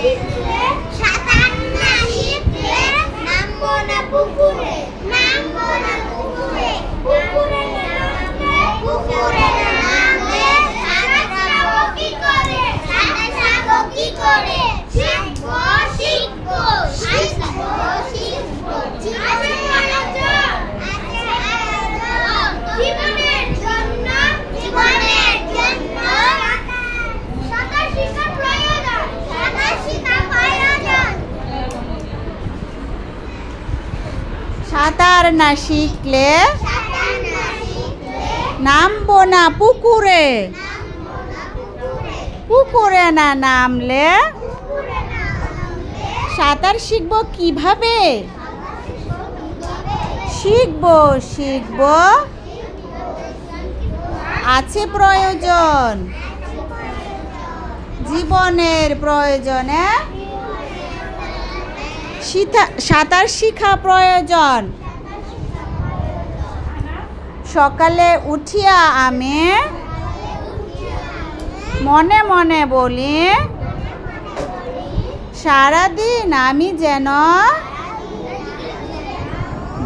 Thank you. সাঁতার না শিখলে নামবো না পুকুরে। পুকুরে না নামলে সাঁতার শিখব কীভাবে? শিখব শিখব। আছে প্রয়োজন। জীবনের প্রয়োজনে সাঁতার শিখা প্রয়োজন। সকালে উঠিয়া আমি মনে মনে বলি সারাদিন আমি যেন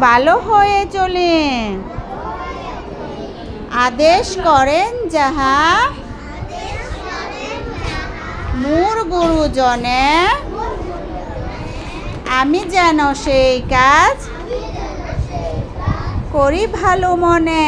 ভালো হয়ে চলি। আদেশ করেন যাহা মোর গুরুজনে আমি যেন সেই কাজ করি ভালো মনে।